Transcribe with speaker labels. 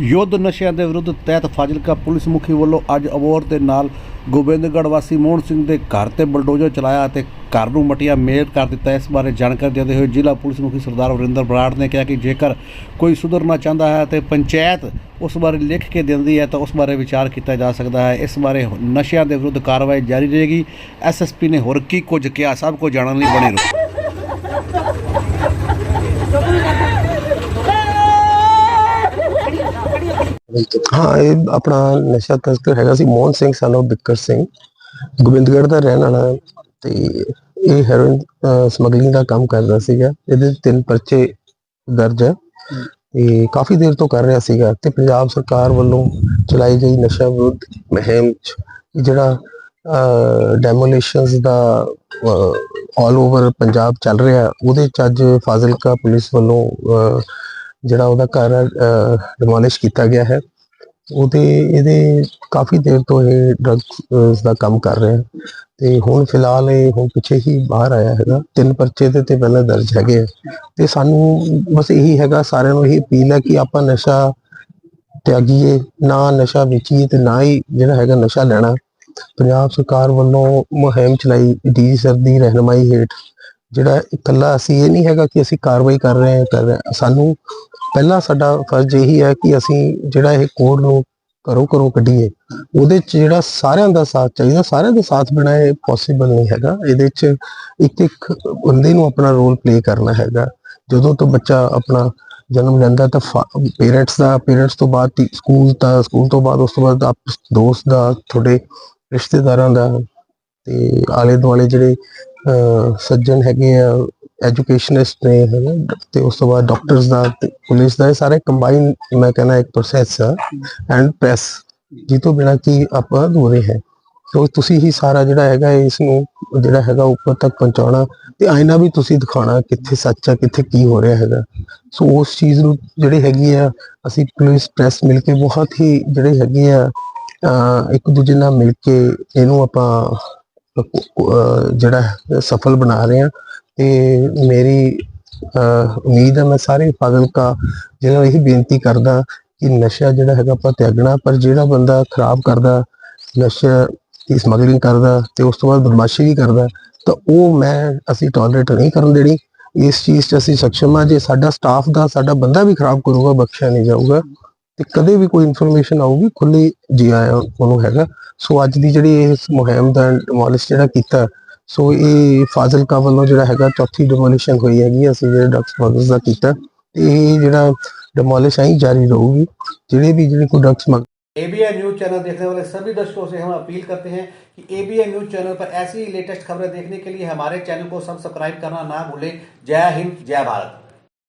Speaker 1: ਯੁੱਧ ਨਸ਼ਿਆਂ ਦੇ ਵਿਰੁੱਧ ਤਹਿਤ ਫਾਜ਼ਿਲਕਾ ਪੁਲਿਸ ਮੁਖੀ ਵੱਲੋਂ ਅੱਜ ਅਬੋਰ ਦੇ ਨਾਲ ਗੋਬਿੰਦਗੜ੍ਹ ਵਾਸੀ ਮੋਹਨ ਸਿੰਘ ਦੇ ਘਰ ਤੇ ਬਲਡੋਜ਼ਰ ਚਲਾਇਆ ਅਤੇ ਘਰ ਨੂੰ ਮਟੀਆਂ ਮੇਲ ਕਰ ਦਿੱਤਾ। ਇਸ ਬਾਰੇ ਜਾਣਕਾਰੀ ਦਿੰਦੇ ਹੋਏ ਜ਼ਿਲ੍ਹਾ ਪੁਲਿਸ ਮੁਖੀ ਸਰਦਾਰ ਵਰਿੰਦਰ ਬਰਾੜ ਨੇ ਕਿਹਾ ਕਿ ਜੇਕਰ ਕੋਈ ਸੁਧਰਨਾ ਚਾਹੁੰਦਾ ਹੈ ਤੇ ਪੰਚਾਇਤ ਉਸ ਬਾਰੇ ਲਿਖ ਕੇ ਦਿੰਦੀ ਹੈ ਤਾਂ ਉਸ ਬਾਰੇ ਵਿਚਾਰ ਕੀਤਾ ਜਾ ਸਕਦਾ ਹੈ। ਇਸ ਬਾਰੇ ਨਸ਼ਿਆਂ ਦੇ ਵਿਰੁੱਧ ਕਾਰਵਾਈ ਜਾਰੀ ਰਹੇਗੀ। ਐਸਐਸਪੀ ਨੇ ਹੋਰ ਕੀ ਕੁਝ ਕਿਹਾ, ਸਭ ਕੁਝ ਜਾਣਨ ਲਈ ਬਣੇ ਰਹੋ।
Speaker 2: ਹਾਂ ਇਹ ਆਪਣਾ ਨਸ਼ਾ ਤਸਕਰ ਹੈਗਾ ਸੀ ਮੋਹਨ ਸਿੰਘ ਸਾਨੂੰ ਬਿੱਕਰ ਸਿੰਘ। ਗੋਬਿੰਦਗੜ੍ਹ ਦਾ ਰਹਿਣ ਵਾਲਾ ਹੈ ਤੇ ਇਹ ਹੈਰੋਇਨ ਸਮਗਲਿੰਗ ਦਾ ਕੰਮ ਕਰਦਾ ਸੀਗਾ। ਇਹਦੇ ਤਿੰਨ ਪਰਚੇ ਦਰਜ ਹੈ ਤੇ ਕਾਫੀ ਦੇਰ ਤੋਂ ਕਰ ਰਿਹਾ ਸੀਗਾ ਤੇ ਪੰਜਾਬ ਸਰਕਾਰ ਵੱਲੋਂ ਚਲਾਈ ਗਈ ਨਸ਼ਾ ਵਿਰੁੱਧ ਮੁਹਿੰਮ ਜਿਹੜਾ ਡੈਮੋਲੇਸ਼ਨਸ ਦਾ ਆਲ ਓਵਰ ਪੰਜਾਬ ਚੱਲ ਰਿਹਾ। ਉਹਦੇ ਚ ਅੱਜ ਫਾਜ਼ਿਲਕਾ ਪੁਲਿਸ ਵੱਲੋਂ ਅਹ, ਜਿਹੜਾ ਉਹਦਾ ਘਰ ਡਿਮੋਲਿਸ਼ ਕੀਤਾ ਗਿਆ ਹੈ, ਉਹਦੇ, ਇਹਦੇ ਕਾਫੀ ਦੇਰ ਤੋਂ ਇਹ ਡਰੱਗਸ ਦਾ ਕੰਮ ਕਰ ਰਿਹਾ ਤੇ ਹੁਣ ਫਿਲਹਾਲ ਇਹ ਹੁਣ ਪਿੱਛੇ ਹੀ ਬਾਹਰ ਆਇਆ ਹੈਗਾ। ਤਿੰਨ ਪਰਚੇ ਦੇ ਤੇ ਪਹਿਲਾਂ ਦਰਜ ਹੈਗੇ ਤੇ ਸਾਨੂੰ ਬਸ ਇਹੀ ਹੈਗਾ, ਸਾਰਿਆਂ ਨੂੰ ਇਹ ਅਪੀਲ ਹੈ ਕਿ ਆਪਾਂ ਨਸ਼ਾ ਤਿਆਗੀਏ, ਨਾ ਨਸ਼ਾ ਵੇਚੀਏ ਤੇ ਨਾ ਹੀ ਜਿਹੜਾ ਹੈਗਾ ਨਸ਼ਾ ਲੈਣਾ। ਪੰਜਾਬ ਸਰਕਾਰ ਵੱਲੋਂ ਮੁਹਿੰਮ ਚਲਾਈ ਡੀ ਸਰ ਦੀ ਰਹਿਨਮਾਈ ਹੇਠ। ਜਿਹੜਾ ਇਕੱਲਾ ਅਸੀਂ ਇਹ ਨਹੀਂ ਹੈਗਾ ਕਿ ਅਸੀਂ ਕਾਰਵਾਈ ਕਰ ਰਹੇ ਹਾਂ, ਕਰ ਰਹੇ ਸਾਨੂੰ ਪਹਿਲਾ ਸਾਡਾ ਫਰਜ਼ ਇਹੀ ਹੈ ਕਿ ਅਸੀਂ ਜਿਹੜਾ ਇਹ ਕੋਡ ਨੂੰ ਕਰੋ ਕਰੋ ਕੱਢੀਏ ਉਹਦੇ ਚ ਜਿਹੜਾ ਸਾਰਿਆਂ ਦਾ ਸਾਥ ਚਾਹੀਦਾ ਸਾਰਿਆਂ ਦਾ ਸਾਥ ਬਿਨਾਂ ਇਹ ਪੋਸੀਬਲ ਨਹੀਂ ਹੈਗਾ। ਇਹਦੇ ਚ ਇੱਕ ਇੱਕ ਬੰਦੇ ਨੂੰ ਆਪਣਾ ਰੋਲ ਪਲੇ ਕਰਨਾ ਹੈਗਾ। ਜਦੋਂ ਤੋਂ ਬੱਚਾ ਆਪਣਾ ਜਨਮ ਲੈਂਦਾ ਤਾਂ ਪੇਰੈਂਟਸ ਦਾ ਪੇਰੈਂਟਸ ਤੋਂ ਬਾਅਦ ਸਕੂਲ ਦਾ ਸਕੂਲ ਤੋਂ ਬਾਅਦ ਉਸ ਤੋਂ ਬਾਅਦ ਆਪ ਦੋਸਤ ਦਾ ਤੁਹਾਡੇ ਰਿਸ਼ਤੇਦਾਰਾਂ ਦਾ ਤੇ ਆਲੇ ਦੁਆਲੇ ਜਿਹੜੇ ਅਹ, ਸੱਜਣ ਹੈਗੇ ਆ ਐਜੂਕੇਸ਼ਨਿਸਟ ਨੇ ਹੈਨਾ ਤੇ ਉਸ ਤੋਂ ਬਾਅਦ ਡਾਕਟਰਸ ਦਾ ਤੇ ਪੁਲਿਸ ਦਾ, ਇਹ ਸਾਰੇ ਕੰਬਾਈਨ ਮੈਂ ਕਹਿੰਦਾ ਇੱਕ ਪ੍ਰੋਸੈਸ ਆ ਐਂਡ ਪ੍ਰੈਸ ਜੀ ਤੋਂ ਬਿਨਾਂ ਕੀ ਆਪਾਂ ਅਧੂਰੇ ਹੈ ਸੋ ਤੁਸੀਂ ਹੀ ਸਾਰਾ ਜਿਹੜਾ ਹੈਗਾ ਇਸ ਨੂੰ ਜਿਹੜਾ ਹੈਗਾ ਉੱਪਰ ਤੱਕ ਪਹੁੰਚਾਉਣਾ, ਤੇ ਆਇਨਾ ਵੀ ਤੁਸੀਂ ਦਿਖਾਉਣਾ ਕਿੱਥੇ ਸੱਚ ਆ, ਕਿੱਥੇ ਕੀ ਹੋ ਰਿਹਾ ਹੈਗਾ। ਸੋ ਉਸ ਚੀਜ਼ ਨੂੰ ਜਿਹੜੀ ਹੈਗੀ ਆ, ਅਸੀਂ ਪੁਲਿਸ ਪ੍ਰੈਸ ਮਿਲ ਕੇ ਬਹੁਤ ਹੀ ਜਿਹੜੇ ਹੈਗੇ ਆ ਇੱਕ ਦੂਜੇ ਨਾਲ ਮਿਲ ਕੇ ਇਹਨੂੰ ਆਪਾਂ ਜਿਹੜਾ ਸਫਲ ਬਣਾ ਰਹੇ ਹਾਂ ਤੇ ਮੇਰੀ ਉਮੀਦ ਹੈ ਮੈਂ ਸਾਰੇ ਫਾਜ਼ਿਲਕਾ ਜਿਹੜਾ ਨੂੰ ਇਹੀ ਬੇਨਤੀ ਕਰਦਾ ਕਿ ਨਸ਼ਾ ਜਿਹੜਾ ਹੈਗਾ ਆਪਾਂ ਤਿਆਗਣਾ ਪਰ ਜਿਹੜਾ ਬੰਦਾ ਖਰਾਬ ਕਰਦਾ, ਨਸ਼ਾ ਦੀ ਸਮਗਲਿੰਗ ਕਰਦਾ ਤੇ ਉਸ ਤੋਂ ਬਾਅਦ ਬਦਮਾਸ਼ੀ ਵੀ ਕਰਦਾ, ਤਾਂ ਉਹ ਮੈਂ ਅਸੀਂ ਟੋਲਰੇਟ ਨਹੀਂ ਕਰਨ ਦੇਣੀ। ਇਸ ਚੀਜ਼ 'ਚ ਅਸੀਂ ਸક્ષਮ ਹਾਂ, ਜੇ ਸਾਡਾ ਸਟਾਫ ਦਾ, ਸਾਡਾ ਬੰਦਾ ਵੀ ਖਰਾਬ ਕਰੂਗਾ, ਬਖਸ਼ਿਆ ਨਹੀਂ ਜਾਊਗਾ, ਤੇ ਕਦੇ ਵੀ ਕੋਈ ਇਨਫੋਰਮੇਸ਼ਨ ਆਊਗੀ ਖੁੱਲੀ ਜੀ ਆਇਆ ਉਹਨੂੰ ਹੈਗਾ। ਸੋ ਅੱਜ ਦੀ ਜਿਹੜੀ ਇਸ ਮੁਹਿੰਮ ਦਾ ਡਿਮੋਲਿਸ਼ ਜਿਹੜਾ ਕੀਤਾ ਸੋ ਇਹ ਫਾਜ਼ਿਲਕਾ ਵੱਲੋਂ ਜਿਹੜਾ ਹੈਗਾ ਚੌਥੀ ਡਿਮੋਲੀਸ਼ਨ ਹੋਈ ਹੈਗੀ ਅਸੀਂ ਜਿਹੜੇ ਡਰੱਗਸ ਸਮਗਲਰਸ ਦਾ ਕੀਤਾ ਤੇ ਇਹ ਜਿਹੜਾ ਡਿਮੋਲਿਸ਼ ਆਈ ਜਾਰੀ ਰਹੂਗੀ ਜਿਹੜੇ ਵੀ ਜਿਹੜੇ ਕੋਈ drugs smuggler
Speaker 1: ABN news channel देखने वाले सभी दर्शकों से हम अपील करते हैं कि एबीएन न्यूज चैनल पर ऐसी ही लेटेस्ट खबरें देखने के लिए हमारे चैनल को सब्सक्राइब करना ना भूलें जय हिंद जय भारत